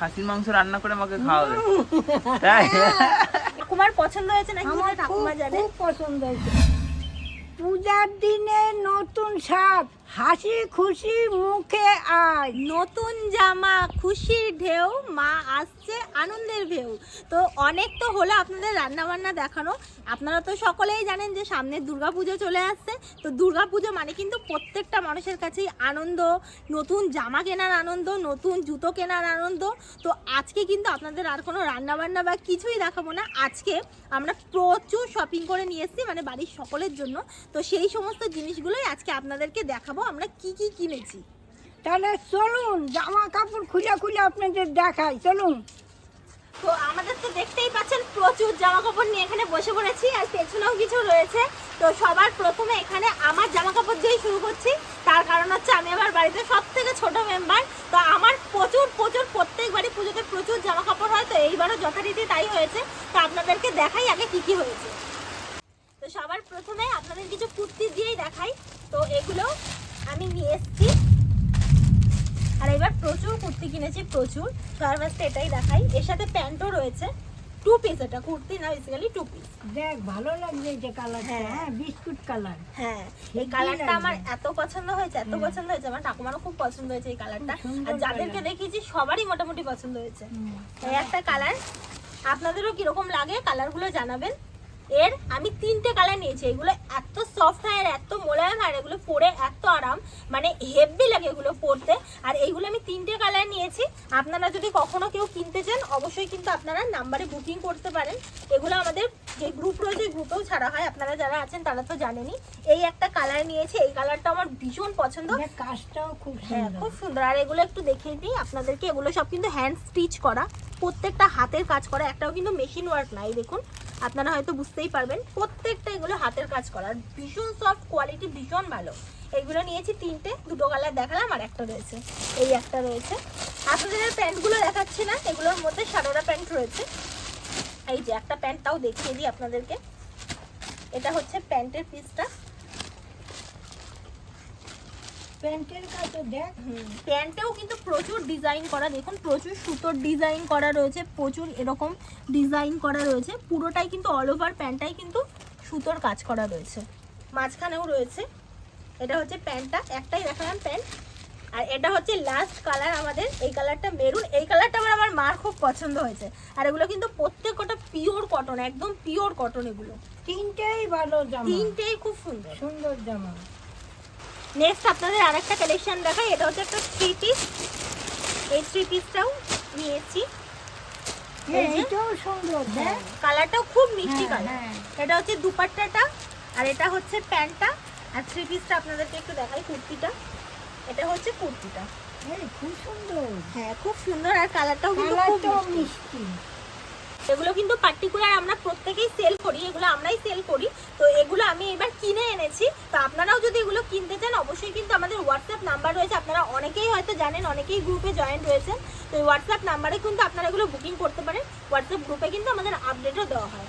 খাসির মাংস রান্না করে আমাকে খাওয়াবে। তাই? ঠাকুমার পছন্দ হয়েছে নাকি? আমার ঠাকুমা খুব- জানে। খুব পছন্দ হয়েছে। পূজার দিনে নতুন সাপ হাসি খুশি মুখে আয়। নতুন জামা খুশির ঢেউ মা আসছে আনন্দের ঢেউ। তো অনেক তো হলো আপনাদের রান্না বান্না দেখানো। আপনারা তো সকলেই জানেন যে সামনে দুর্গাপুজো চলে আসছে। তো দুর্গাপুজো মানে কিন্তু প্রত্যেকটা মানুষের কাছেই আনন্দ, নতুন জামা কেনার আনন্দ, নতুন জুতো কেনার আনন্দ। তো আজকে কিন্তু আপনাদের আর কোনো রান্না বান্না বা কিছুই দেখাবো না। আজকে আমরা প্রচুর শপিং করে নিয়ে এসেছি মানে বাড়ির সকলের জন্য। তো সেই সমস্ত জিনিসগুলোই আজকে আপনাদেরকে দেখাবো। আমরা কি কি কিনেছি? তাহলে চলুন, জামা কাপড় খুলে খুলে আপনাদের দেখাই। চলুন। তো আমাদের তো দেখতেই পাচ্ছেন, প্রচুর জামা কাপড় নিয়ে এখানে বসে পড়েছি আর পেছনেও কিছু রয়েছে। তো সবার প্রথমে এখানে আমার জামা কাপড় দিয়েই শুরু করছি। তার কারণ হচ্ছে আমি আমার বাড়িতে সব থেকে ছোট মেম্বার তো আমার প্রচুর প্রচুর প্রত্যেক বাড়ি পুজোতে প্রচুর জামা কাপড় হয়, তো এইবারও যথারীতি তাই হয়েছে। তো আপনাদেরকে দেখাই আগে কি কি হয়েছে। তো সবার প্রথমে আপনাদের কিছু কুর্তি দিয়েই দেখাই। তো এগুলো আমি নিয়ে এসেছি। এবার প্রচুর কুর্তি কিনেছি প্রচুর। সবার ফার্স্টে এটাই দেখাই। এর সাথে প্যান্টও রয়েছে। টু পিস এটা কুর্তি না বেসিক্যালি টু পিস দেখ ভালো লাগছে যে কালারটা হ্যাঁ। হ্যাঁ বিস্কুট কালার হ্যাঁ এই কালারটা আমার এত পছন্দ হয়েছে এত পছন্দ হয়েছে আমার ঠাকুমারও খুব পছন্দ হয়েছে এই কালারটা আর যাদেরকে। দেখিয়েছি সবারই মোটামুটি পছন্দ হয়েছে। এই একটা কালার আপনাদেরও কীরকম লাগে কালারগুলো জানাবেন। এর আমি তিনটে কালার নিয়েছি। এগুলো এত সফট হয় আর এত মোলায়েম আর এগুলো পরে এত আরাম মানে হেভি লাগে এগুলো পরতে। আর এইগুলো আমি তিনটে কালার নিয়েছি। আপনারা যদি কখনো কেউ কিনতে চান অবশ্যই কিন্তু আপনারা নাম্বারে বুকিং করতে পারেন। এগুলো আমাদের যে গ্রুপ রয়েছে গ্রুপেও ছাড়া হয়। আপনারা যারা আছেন তারা তো জানেনই। এই একটা কালার নিয়েছি। এই কালারটা আমার ভীষণ পছন্দ। দেখ কাজটাও খুব হ্যাঁ খুব সুন্দর। আর এগুলো একটু দেখিয়ে দিই। আপনাদেরকে এগুলো সব কিন্তু হ্যান্ড স্টিচ করা। প্রত্যেকটা হাতের কাজ করা। একটাও কিন্তু মেশিন ওয়ার্ক নাই দেখুন। আপনারা হয়তো বুঝতেই পারবেন, প্রত্যেকটা এগুলো হাতের কাজ করার। ভীষণ সফট কোয়ালিটি ভীষণ ভালো। এইগুলো নিয়েছি তিনটে, দুটো কালার দেখালাম আর একটা রয়েছে। এই একটা রয়েছে। আপনাদের প্যান্টগুলো দেখাচ্ছি না, এগুলোর মধ্যে সারারা প্যান্ট রয়েছে। এই যে একটা প্যান্ট, তাও দেখিয়ে দিই আপনাদেরকে। এটা হচ্ছে প্যান্টের পিসটা প্যান্টের কাছে দেখ। প্যান্টেও কিন্তু প্রচুর ডিজাইন করা দেখুন প্রচুর সুতোর ডিজাইন করা রয়েছে প্রচুর এরকম ডিজাইন করা রয়েছে। পুরোটাই কিন্তু অল ওভার প্যান্টটাই কিন্তু সুতোর কাজ করা রয়েছে। মাঝখানেও রয়েছে। এটা হচ্ছে প্যান্টটা একটাই দেখালাম প্যান্ট। আর এটা হচ্ছে লাস্ট কালার আমাদের এই কালারটা মেরুন এই কালারটা আমার আমার মার খুব পছন্দ হয়েছে। আর এগুলো কিন্তু প্রত্যেকটা পিওর কটন একদম পিওর কটন এগুলো। তিনটেই ভালো জামা। তিনটেই খুব সুন্দর। সুন্দর জামা। নেক্সট আপনাদের আরেকটা কালেকশন দেখাই। এটা হচ্ছে একটা থ্রি পিস এই থ্রি পিসটাও নিয়েছি। হ্যাঁ, এই যে। এটাও সুন্দর দেখ। কালারটাও খুব মিষ্টি হ্যাঁ, কালার হ্যাঁ। এটা হচ্ছে দুপাট্টাটা আর এটা হচ্ছে প্যান্টটা। আর থ্রি পিসটা আপনাদেরকে একটু দেখাই কুর্তিটা। এটা হচ্ছে কুর্তিটা। খুব সুন্দর। হ্যাঁ খুব সুন্দর আর কালারটাও কিন্তু খুব কালারটাও মিষ্টি। এগুলো কিন্তু পার্টিকুলার আমরা প্রত্যেকেই সেল করি, এগুলো আমরাই সেল করি। তো এগুলো আমি এবার কিনে এনেছি। তো আপনারাও যদি এগুলো কিনতে চান, অবশ্যই কিন্তু আমাদের হোয়াটসঅ্যাপ নাম্বার রয়েছে। আপনারা অনেকেই হয়তো জানেন, অনেকেই গ্রুপে জয়েন রয়েছেন তো এই হোয়াটসঅ্যাপ নাম্বারে কিন্তু আপনারা এগুলো বুকিং করতে পারেন। হোয়াটসঅ্যাপ গ্রুপে কিন্তু আমাদের আপডেটও দেওয়া হয়।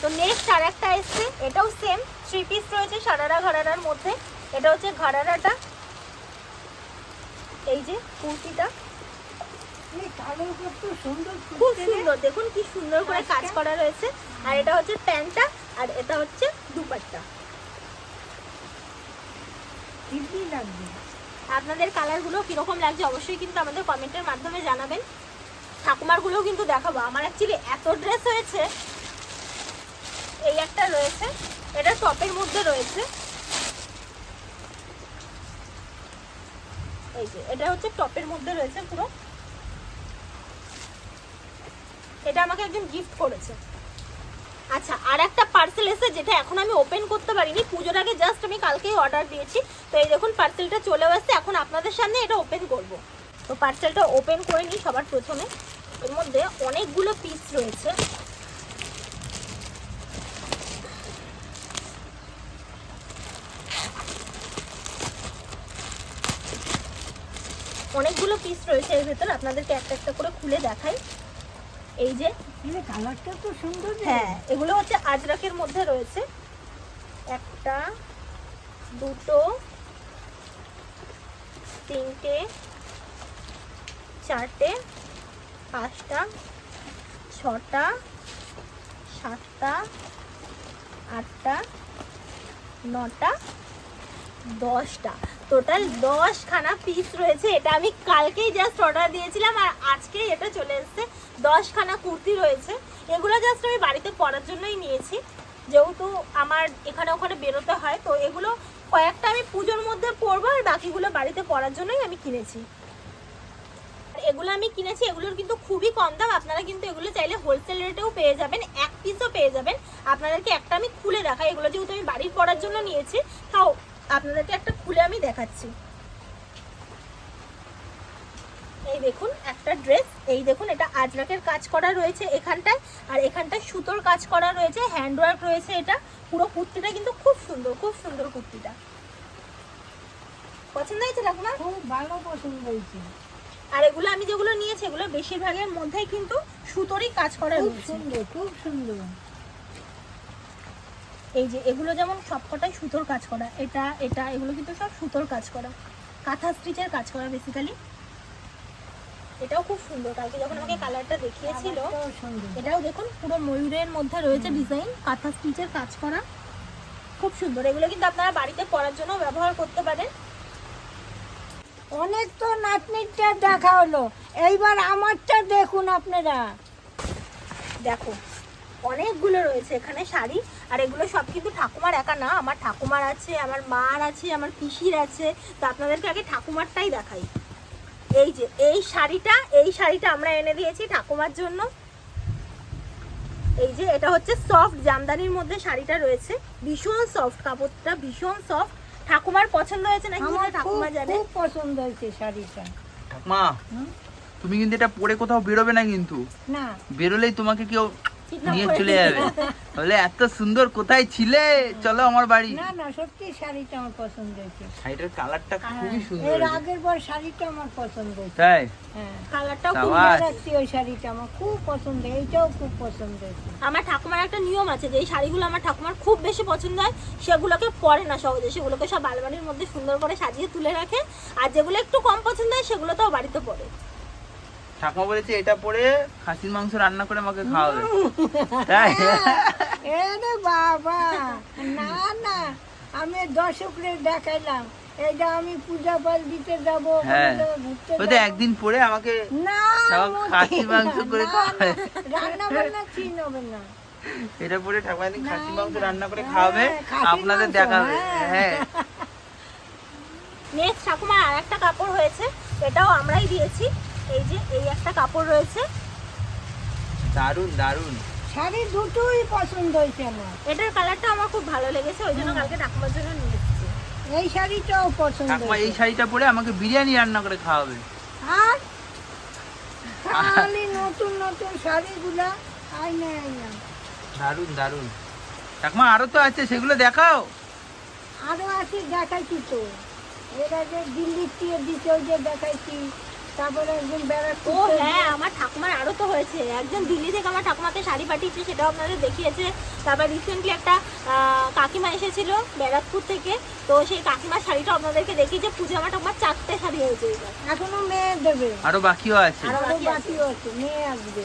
তো নেক্সট আর একটা এসছে। এটাও সেম থ্রি পিস রয়েছে সারারা ঘরারার মধ্যে। এটা হচ্ছে ঘরারাটা। এই যে কুর্তিটা এই কালোর কত সুন্দর খুব। সুন্দর দেখুন কি সুন্দর করে কাজ করা রয়েছে। আর এটা হচ্ছে প্যান্টটা আর এটা হচ্ছে দুপাট্টা। আপনাদের কালারগুলো কীরকম লাগছে অবশ্যই কিন্তু আমাদের কমেন্টের মাধ্যমে জানাবেন। ঠাকুমারগুলোও কিন্তু দেখাবো। আমার অ্যাকচুয়ালি এত ড্রেস হয়েছে। এই একটা রয়েছে এটা টপের মধ্যে রয়েছে। এই যে এটা হচ্ছে টপের মধ্যে রয়েছে পুরো। এটা আমাকে একজন গিফট করেছে। আচ্ছা আর একটা পার্সেল এসে যেটা এখন আমি ওপেন করতে পারিনি, পুজোর আগে জাস্ট আমি কালকেই অর্ডার দিয়েছি। তো এই দেখুন পার্সেলটা চলে আসছে এখন আপনাদের সামনে এটা ওপেন করব। তো পার্সেলটা ওপেন করে নিই সবার প্রথমে। এর মধ্যে অনেকগুলো পিস রয়েছে। অনেকগুলো পিস রয়েছে এর ভেতর, আপনাদেরকে একটা একটা করে খুলে দেখাই। এই যে কালারটা তো সুন্দর হ্যাঁ এগুলো হচ্ছে আজরাকের মধ্যে রয়েছে। একটা দুটো তিনটে চারটে পাঁচটা ছটা সাতটা আটটা নটা দশটা। টোটাল দশখানা পিস রয়েছে। এটা আমি কালকেই জাস্ট অর্ডার দিয়েছিলাম আর আজকেই এটা চলে এসেছে। দশখানা কুর্তি রয়েছে। এগুলো জাস্ট আমি বাড়িতে পরার জন্যই নিয়েছি। যেহেতু আমার এখানে ওখানে বেরোতে হয়, তো এগুলো কয়েকটা আমি পুজোর মধ্যে পরবো আর বাকিগুলো বাড়িতে পরার জন্যই আমি কিনেছি। এগুলো আমি কিনেছি, এগুলোর কিন্তু খুবই কম দাম। আপনারা কিন্তু এগুলো চাইলে হোলসেল রেটেও পেয়ে যাবেন, এক পিসও পেয়ে যাবেন। আপনাদেরকে একটা আমি খুলে দেখাই। এগুলো যেহেতু আমি বাড়ির পরার জন্য নিয়েছি, তাও আপনাদেরকে একটা খুলে আমি দেখাচ্ছি। এই দেখুন একটা ড্রেস। এই দেখুন এটা আজরাকের কাজ করা রয়েছে এখানটায়। আর এখানটায় সুতোর কাজ করা রয়েছে হ্যান্ডওয়ার্ক রয়েছে এটা। পুরো কুর্তিটা কিন্তু খুব সুন্দর খুব সুন্দর কুর্তিটা। পছন্দ হয়েছে আপনার খুব ভালো পছন্দ হয়েছে। আর এগুলো আমি যেগুলো নিয়েছি এগুলো বেশিরভাগের মধ্যেই কিন্তু সুতোরই কাজ করা খুব সুন্দর খুব সুন্দর। এই যে এগুলো যেমন সবকটাই সুতোর কাজ করা এটা এটা এগুলো কিন্তু সব সুতোর কাজ করা। কাঁথা স্টিচের কাজ করা বেসিক্যালি এটাও খুব সুন্দর। কালকে যখন আমাকে কালারটা দেখিয়েছিল এটাও দেখুন পুরো ময়ূরের মধ্যে রয়েছে ডিজাইন কাঁথা স্টিচের কাজ করা। খুব সুন্দর। এগুলো কিন্তু আপনারা বাড়িতে পরার জন্য ব্যবহার করতে পারেন। অনেক তো নাতনিটা দেখা হলো এইবার আমারটা দেখুন আপনারা। দেখো অনেকগুলো রয়েছে। এখানে শাড়ি আর এগুলো সব কিন্তু ঠাকুমার একা না আমার ঠাকুমার আছে আমার মার আছে আমার পিসির আছে। তো আপনাদেরকে আগে ঠাকুমারটাই দেখাই। এই যে এই শাড়িটা এই শাড়িটা আমরা এনে দিয়েছি ঠাকুমার জন্য। এই যে এটা হচ্ছে সফট জামদানির মধ্যে শাড়িটা রয়েছে। ভীষণ সফট কাপড়টা ভীষণ সফট। ঠাকুমার পছন্দ হয়েছে নাকি আমার ঠাকুমা জানে? খুব পছন্দ হয়েছে শাড়িটা। ঠাকমা হুম? তুমি কিন্তু এটা পরে কোথাও বেরোবে না কিন্তু। না। বেরোলেই তোমাকে কেউ নিয়ে চলে যাবে। বলে এত সুন্দর কোথায় ছিলে? চলো আমার বাড়ি। না না সত্যি শাড়িটা আমার পছন্দ হয়েছে। শাড়িটার কালারটা খুবই সুন্দর এর আগের বার শাড়িটা আমার পছন্দ হয়েছে। তাই? হ্যাঁ কালারটাও খুব সাবাস। রাখছি ওই শাড়িটা আমার খুব পছন্দ এইটাও খুব পছন্দ হয়েছে। আমার ঠাকুমার একটা নিয়ম আছে যে এই শাড়িগুলো আমার ঠাকুমার খুব বেশি পছন্দ হয় সেগুলোকে পরে না সহজে সেগুলোকে সব আলমারির মধ্যে সুন্দর করে সাজিয়ে তুলে রাখে আর যেগুলো একটু কম পছন্দ হয় সেগুলো তো বাড়িতে পড়ে ঠাকুমা বলেছে এটা পরে খাসির মাংস রান্না করে আমাকে খাওয়াবে। তাই? এরে বাবা না না আমি দর্শকদের দেখাইলাম। এটা আমি পূজা পাল দিতে যাব হ্যাঁ। ঘুরতে একদিন পরে আমাকে না খাসির মাংস করে খাওয়াবে। রান্না বান্না চিন হবে না। এটা পরে ঠাকুমা একদিন না, মাংস রান্না করে হ্যাঁ, খাওয়াবে খাসির আপনাদের দেখাবে। হ্যাঁ। হ্যাঁ। নেক্সট ঠাকুমার আর একটা কাপড় হয়েছে এটাও আমরাই দিয়েছি। এই যে এই একটা কাপড় রয়েছে। দারুণ দারুণ শাড়ি দুটোই পছন্দ হয়েছে আমার। এটার কালারটা আমার খুব ভালো লেগেছে ওই জন্য কালকে ঠাকুমার জন্য নিয়ে এসেছি। এই শাড়িটাও পছন্দ ঠাকুমা এই শাড়িটা পরে আমাকে বিরিয়ানি রান্না করে খাওয়াবে। আর? খালি নতুন নতুন শাড়িগুলা। আই না আই না। দারুণ দারুণ ঠাকুমা আরও তো আছে সেগুলো দেখাও। আরও আছে দেখাইছি তো। এর আগে দিল্লির দিয়ে দিতে ওই যে দেখাইছি। তারপরে একদিন ও হ্যাঁ আমার ঠাকুমার আরও তো হয়েছে। একজন দিল্লি থেকে আমার ঠাকুমাকে শাড়ি পাঠিয়েছে সেটাও আপনাদের দেখিয়েছে। তারপর রিসেন্টলি একটা আহ, কাকিমা এসেছিল ব্যারাকপুর থেকে। তো সেই কাকিমার শাড়িটা আপনাদেরকে দেখিয়েছে। পুজো আমার ঠাকুমার চারটে শাড়ি হয়েছে এখনও মেয়ে দেবে। আরও বাকিও আছে? আরও। বাকিও আছে মেয়ে আসবে।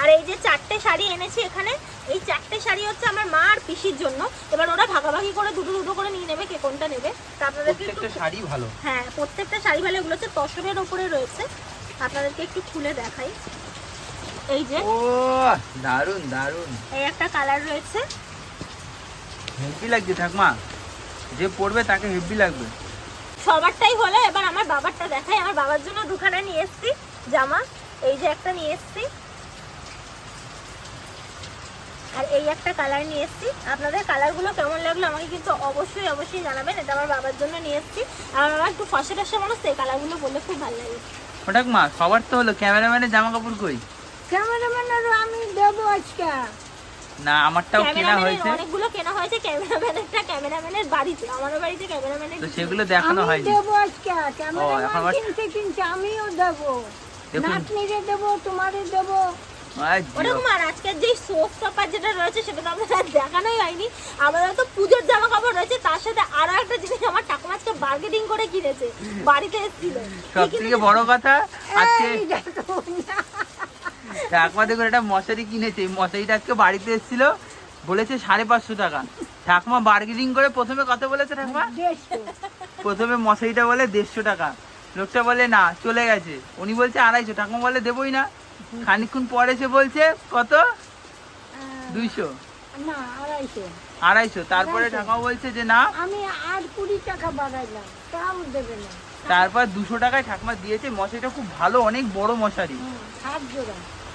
আর এই যে চারটে শাড়ি এনেছি এখানে এই চারটে শাড়ি হচ্ছে আমার মা আর পিসির জন্য। এবার ওরা ভাগাভাগি করে দুটো দুটো করে নিয়ে নেবে কে কোনটা নেবে। আপনাদেরকে একটু প্রত্যেকটা শাড়ি ভালো। হ্যাঁ প্রত্যেকটা শাড়ি ভালো এগুলো হচ্ছে তসরের ওপরে রয়েছে। আপনাদেরকে একটু খুলে দেখাই। এই যে ও দারুণ দারুণ এই একটা কালার রয়েছে। হেভি লাগছে ঠাকুমা। যে পড়বে তাকে হেভি লাগবে। সবারটাই হলো এবার আমার বাবারটা দেখাই। আমার বাবার জন্য দুখানা নিয়ে এসেছি জামা। এই যে একটা নিয়ে এসেছি। আর এই একটা কালার নিয়ে এসেছি। আপনাদের কালারগুলো কেমন লাগল আমাকে কিন্তু অবশ্যই অবশ্যই জানাবেন। এটা আমার বাবার জন্য নিয়ে এসেছি। আর আমার বাবা একটু ফসে টসে মানুষ তো এই কালারগুলো বললে খুব ভালো লাগে। ও ঠাকুমা সবার তো হলো। ক্যামেরাম্যানের জামা কাপড় কই? ক্যামেরাম্যানেরও আমি দেবো আজকে। না আমারটাও কেনা হয়েছে। অনেকগুলো কেনা হয়েছে। ক্যামেরাম্যানেরটা ক্যামেরাম্যানের বাড়িতে। আমারও বাড়িতে ক্যামেরাম্যানের তো সেগুলো দেখানো আমি হয়নি। দেবো আজকে। ক্যামেরাম্যান কিনতে কিনতে আমিও দেবো। নাতনিরে দেবো তোমারে দেবো। আর ওরকম আর আজকের যে সোপ টপার যেটা রয়েছে সেটা তো আমাদের আর দেখানোই হয়নি। আমাদের তো পুজোর জামা কাপড় রয়েছে তার সাথে আরও একটা জিনিস আমার ঠাকুমা আজকে বার্গেটিং করে কিনেছে বাড়িতে এসেছিল। সব থেকে বড় কথা আজকে এই ঠাকুমা দেখুন একটা মশারি কিনেছে এই মশারিটা আজকে বাড়িতে এসেছিল বলেছে সাড়ে পাঁচশো টাকা। ঠাকুমা বার্গেনিং করে প্রথমে কত বলেছে ঠাকুমা? প্রথমে মশারিটা বলে দেড়শো টাকা। লোকটা বলে না চলে গেছে। উনি বলছে আড়াইশো ঠাকুমা বলে দেবই না। খানিকক্ষণ পরে সে বলছে কত? দুইশো। না আড়াইশো। তারপরে ঠাকুমা বলছে যে না। আমি আর কুড়ি টাকা বাড়াইলাম তাও দেবে না। তারপর দুশো টাকায় ঠাকুমা দিয়েছে মশারিটা খুব ভালো অনেক বড় মশারি।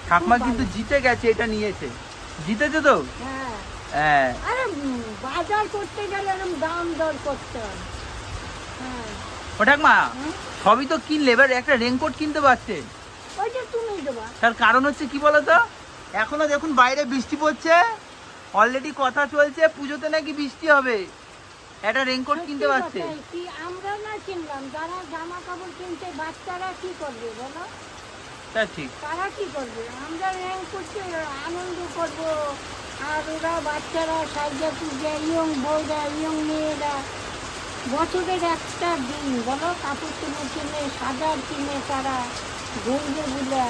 ঠাকুমা কিন্তু জিতে গেছে এটা নিয়েছে। জিতেছে তো? হ্যাঁ। হ্যাঁ। বাজার করতে গেলে দাম দর করতে হ্যাঁ। ও ঠাকুমা সবই তো কিনলে এবার একটা রেনকোট কিনতে পারছে। ওইটা তার কারণ হচ্ছে কি বলতো? এখনও দেখুন বাইরে বৃষ্টি পড়ছে অলরেডি কথা চলছে পুজোতে নাকি বৃষ্টি হবে। একটা রেনকোট কিনতে পারছে। আমরা না কিনলাম যারা জামা কাপড় কিনতে বাচ্চারা কি করবে বলো? তা ঠিক। তারা কি করবে? আমরা করতে আনন্দ করব। আর ওরা বাচ্চারা সাজা পূজা ইয়ং বউরা ইয়ং মেয়েরা বছরের একটা দিন বলো? কাপড় কিনে কিনে সাজার কিনে তারা ঘুরবে বুলা।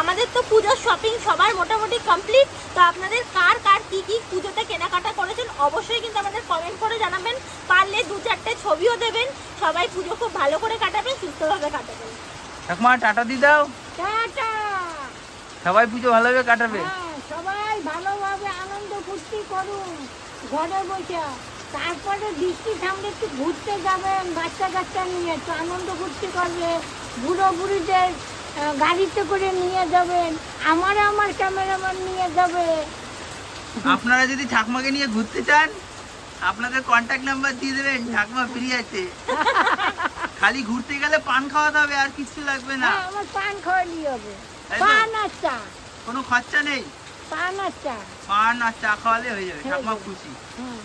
আমাদের তো পুজোর শপিং সবার মোটামুটি কমপ্লিট তো আপনাদের কার কার কি কি পুজোতে কেনাকাটা করেছেন অবশ্যই কিন্তু আমাদের কমেন্ট করে জানাবেন। পারলে দু চারটে ছবিও দেবেন। সবাই পুজো খুব ভালো করে কাটাবেন সুস্থভাবে কাটাবেন। ঠাকুমা টাটা দি দাও। টাটা! সবাই পুজো ভালোভাবে কাটাবে। হ্যাঁ সবাই ভালোভাবে আনন্দ ফুর্তি করুন ঘরে বসে। তারপরে বৃষ্টি সামনে একটু ঘুরতে যাবেন বাচ্চা কাচ্চা নিয়ে একটু আনন্দ ফুর্তি করবে বুড়ো বুড়িদের গাড়িতে করে নিয়ে যাবেন আমার আমার ক্যামেরাম্যান নিয়ে যাবে। আপনারা যদি ঠাকুমাকে নিয়ে ঘুরতে চান আপনাদের কন্ট্যাক্ট নাম্বার দিয়ে দেবেন ঠাকুমা ফ্রি আছে। খালি ঘুরতে গেলে পান খাওয়াতে হবে আর কিছু লাগবে না। হ্যাঁ আমার পান খাওয়ালি হবে। পান আর চা। কোনো খরচা নেই? পান আর চা। পান আর চা খাওয়ালে হয়ে যাবে হয়ে ঠাকুমা খুশি। হুম